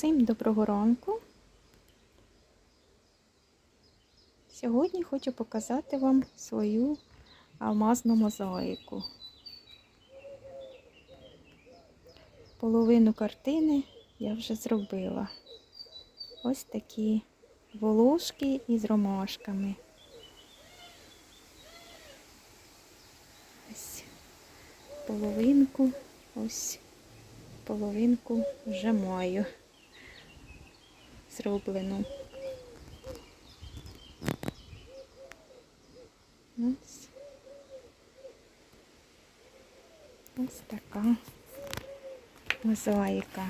Всім доброго ранку. Сьогодні хочу показати вам свою алмазну мозаїку. Половину картини я вже зробила. Ось такі волошки із ромашками. Ось половинку, ось половинку вже маю зроблену. Ось. Ось така мозаїка.